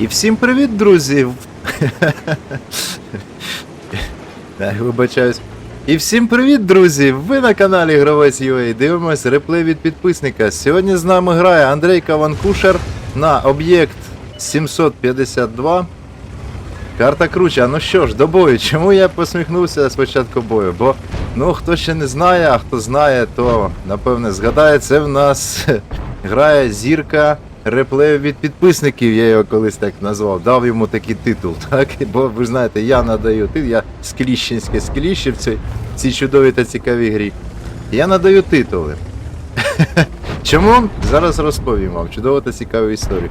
І всім привіт, друзі! Вибачаюсь. І всім привіт, друзі! Ви на каналі Гравець UA. Дивимось реплей від підписника. Сьогодні з нами грає Андрей Каванкушер на об'єкт 752. Карта круча. Ну що ж, до бою. Чому я посміхнувся спочатку бою? Бо ну хто ще не знає, а хто знає, то напевне згадає, це в нас грає зірка реплею від підписників, я його колись так назвав, дав йому такий титул, так? Бо ви знаєте, я надаю титул, я скліщенське скліще в цій, цій чудовій та цікавій грі. Я надаю титули. Чому? Зараз розповім вам чудову та цікаву історію.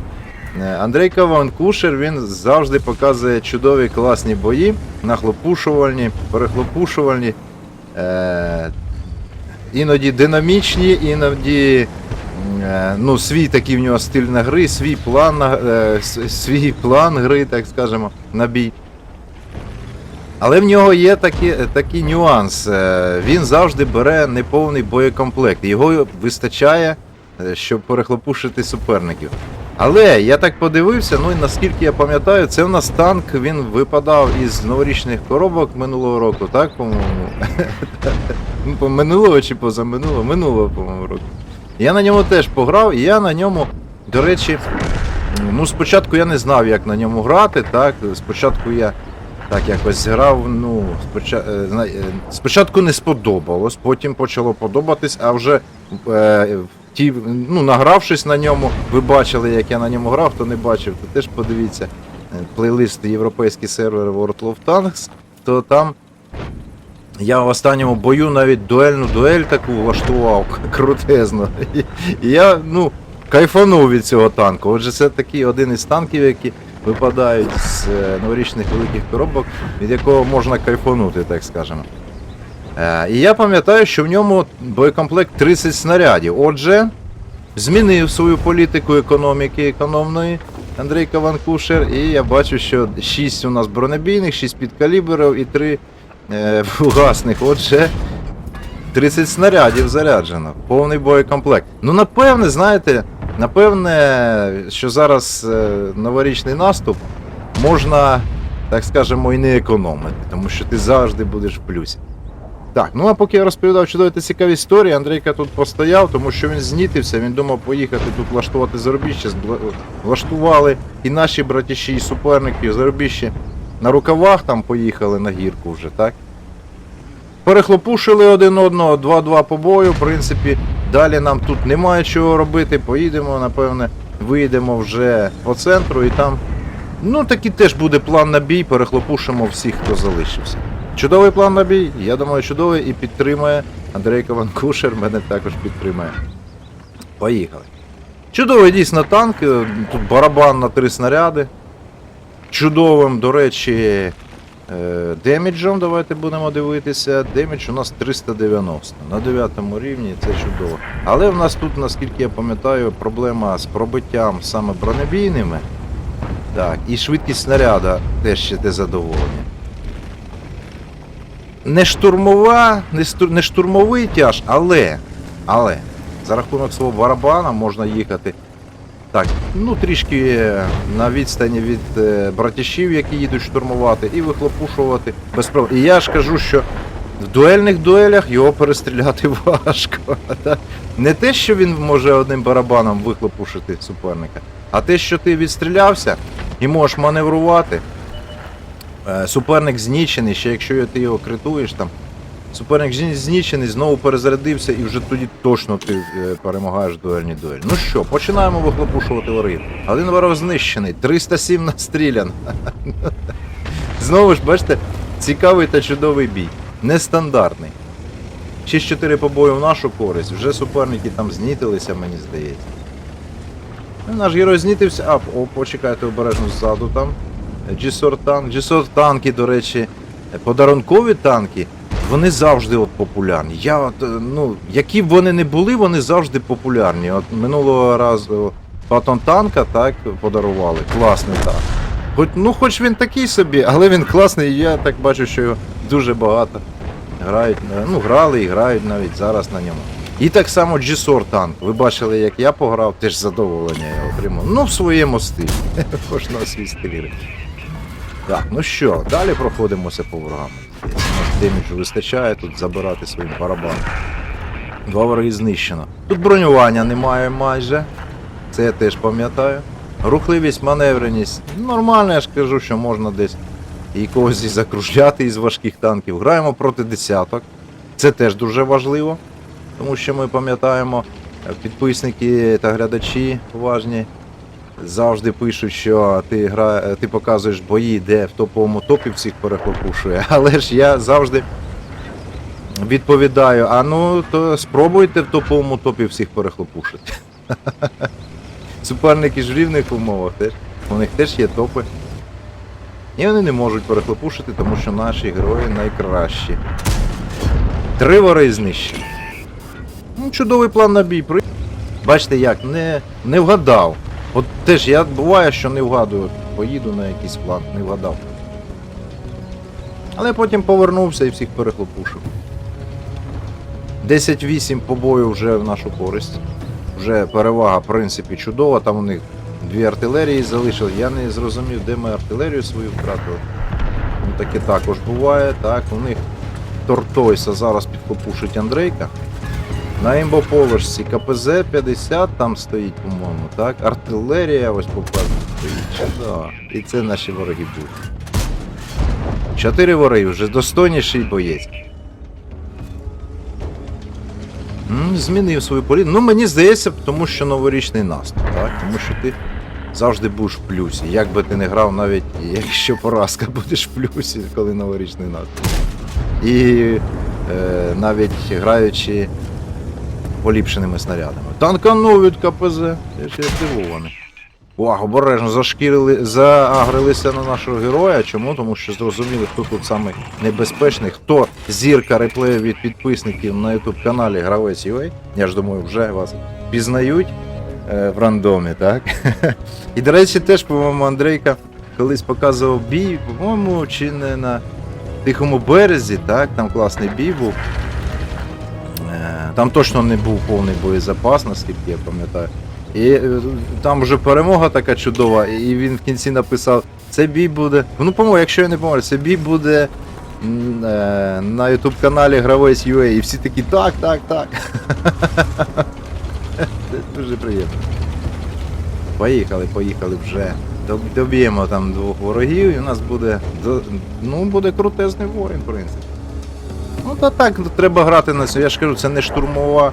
Е, Андрей Каванкушер, він завжди показує чудові класні бої, нахлопушувальні, перехлопушувальні, е, іноді динамічні, іноді ну, свій такий в нього стиль на гри, свій план, на, е, свій план гри, так скажемо, на бій. Але в нього є такий, такий нюанс. е, Він завжди бере неповний боєкомплект. Його вистачає, е, щоб перехлопушити суперників. Але я так подивився, ну і наскільки я пам'ятаю, це в нас танк, він випадав із новорічних коробок минулого року, так, по-моєму? Ну, минулого чи позаминулого? Минулого, по-моєму, року. Я на ньому теж пограв, і я на ньому, до речі, ну спочатку я не знав, як на ньому грати, так. Спочатку я так якось грав, ну, споча... е, е, спочатку не сподобалось, потім почало подобатись, а вже е, ті, ну, награвшись на ньому, ви бачили, як я на ньому грав, хто не бачив, то теж подивіться е, плейлист європейський сервер World of Tanks, то там я в останньому бою навіть дуельну дуель таку влаштував крутезно. І, я ну, кайфанув від цього танку. Отже, це такий один із танків, які випадають з е, новорічних великих коробок, від якого можна кайфанути, так скажемо. Е, і я пам'ятаю, що в ньому боєкомплект 30 снарядів. Отже, змінив свою політику економіки економної Андрій Каванкушер, і я бачу, що 6 у нас бронебійних, 6 підкаліберів і 3 е, фугасних. Отже, 30 снарядів заряджено, повний боєкомплект. Ну, напевне, знаєте, напевне, що зараз е, новорічний наступ можна, так скажемо, і не економити, тому що ти завжди будеш в плюсі. Так, ну а поки я розповідав чудові та цікаві історії, Андрійка тут постояв, тому що він знітився, він думав поїхати тут влаштувати заробіще. Влаштували і наші братіші, і суперники, і заробіще на рукавах там поїхали на гірку вже, так? Перехлопушили один одного, 2-2 по бою, в принципі, далі нам тут немає чого робити, поїдемо, напевне, вийдемо вже по центру і там. Ну, такий теж буде план на бій, перехлопушимо всіх, хто залишився. Чудовий план на бій, я думаю, чудовий і підтримує. Андрей Каванкушер мене також підтримує. Поїхали. Чудовий дійсно танк, тут барабан на три снаряди. Чудовим, до речі, е, деміджем, давайте будемо дивитися. Демідж у нас 390 на 9 рівні, це чудово. Але в нас тут, наскільки я пам'ятаю, проблема з пробиттям саме бронебійними. Так, і швидкість снаряда теж ще те задоволення. Не штурмова, не, стур, не штурмовий тяж, але, але за рахунок свого барабана можна їхати так, ну трішки на відстані від е, братішів, які їдуть штурмувати, і вихлопушувати без проблем. І я ж кажу, що в дуельних дуелях його перестріляти важко. Не те, що він може одним барабаном вихлопушити суперника, а те, що ти відстрілявся і можеш маневрувати. Е, Суперник знічений, ще якщо ти його критуєш там. Суперник знічений, знову перезарядився і вже тоді точно ти е, перемагаєш дуельні дуель. Ну що, починаємо вихлопушувати ворогів. Один ворог знищений, 307 настрілян. Знову ж, бачите, цікавий та чудовий бій. Нестандартний. 6-4 побою в нашу користь, вже суперники там знітилися, мені здається. Ну, Наш герой знітився. А, о, почекайте обережно ззаду там. G-Sort танк. G-Sort танки, до речі, подарункові танки, вони завжди от популярні. Я от, е, ну, які б вони не були, вони завжди популярні. От минулого разу Патон танка так подарували. Класний танк. Хоч, ну, хоч він такий собі, але він класний, я так бачу, що його дуже багато грають. Ну, грали і грають навіть зараз на ньому. І так само G-SOR танк. Ви бачили, як я пограв, теж задоволення я отримав. Ну, в своєму стилі. Кожного свій стиль. Так, ну що, далі проходимося по ворогам. Деміджу вистачає тут забирати своїм барабаном. Два вороги знищено. Тут бронювання немає майже. Це я теж пам'ятаю. Рухливість, маневреність. Нормально, я ж кажу, що можна десь і когось і закружляти із важких танків. Граємо проти десяток. Це теж дуже важливо, тому що ми пам'ятаємо, е, підписники та глядачі уважні завжди пишуть, що ти гра... ти показуєш бої, де в топовому топі всіх перехлопушує. Але ж я завжди відповідаю: а ну то спробуйте в топовому топі всіх перехлопушити. Суперники ж в рівних умовах теж. У них теж є топи. І вони не можуть перехлопушити, тому що наші герої найкращі. Три вори знищені. Ну, чудовий план на бій. Бачите як, не, не вгадав. От теж я буває, що не вгадую. Поїду на якийсь план, не вгадав. Але потім повернувся і всіх перехлопушив. 10-8 побою вже в нашу користь. Вже перевага, в принципі, чудова. Там у них дві артилерії залишили. Я не зрозумів, де ми артилерію свою втратили. Ну таке також буває. Так, у них Тортойса зараз підкопушить Андрейка. На імбоположці КПЗ 50 там стоїть, по-моєму, так? Артилерія ось попереду стоїть. Да. І це наші вороги будуть. Чотири вороги, вже достойніший боєць. Змінив свою політику. Ну, мені здається, тому що новорічний наступ, так? Тому що ти завжди будеш в плюсі. Як би ти не грав, навіть якщо поразка будеш в плюсі, коли новорічний наступ. І е, навіть граючи поліпшеними снарядами. Танканув від КПЗ. Я ще здивований. Увага, обережно зашкірили, заагрилися на нашого героя. Чому? Тому що зрозуміли, хто тут самий небезпечний, хто зірка реплею від підписників на YouTube каналі Гравець UA. Я ж думаю, вже вас пізнають е, в рандомі, так? І, до речі, теж, по-моєму, Андрейка колись показував бій, по-моєму, чи не на Тихому березі, так, там класний бій був. Е, Там точно не був повний боєзапас, наскільки я пам'ятаю. І е, там вже перемога така чудова, і він в кінці написав, це бій буде. Ну, по-моєму, якщо я не помилю, це бій буде е, на YouTube каналі Гравець UA. І всі такі так, так, так. Дуже приємно. Поїхали, поїхали вже. Доб'ємо там двох ворогів, і у нас буде. Ну, буде крутезний воїн, в принципі. Ну та так, ну, треба грати на цьому. Я ж кажу, це не штурмова.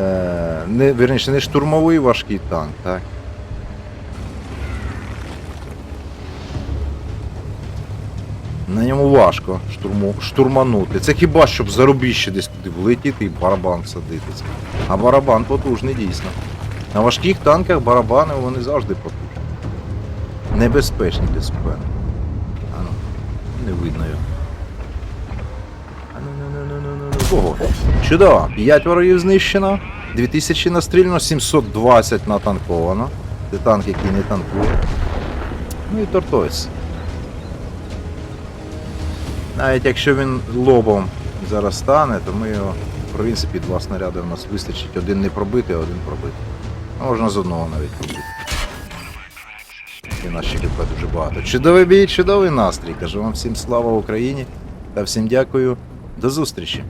Е, не, вірніше, не штурмовий важкий танк, так. На ньому важко штурму, штурманути. Це хіба щоб за рубіще десь туди влетіти і барабан садитися. А барабан потужний дійсно. На важких танках барабани вони завжди потужні. Небезпечні для суперника. А ну, не видно його. Ого. Чудово. 5 ворогів знищено. 2000 настріляно, 720 натанковано. Це танк, який не танкує. Ну і тортойс. Навіть якщо він лобом зараз стане, то ми його, в принципі, два снаряди у нас вистачить. Один не пробити, а один пробити. А можна з одного навіть пробити. І наші КП дуже багато. Чудовий бій, чудовий настрій. Кажу вам всім слава Україні та всім дякую. До зустрічі!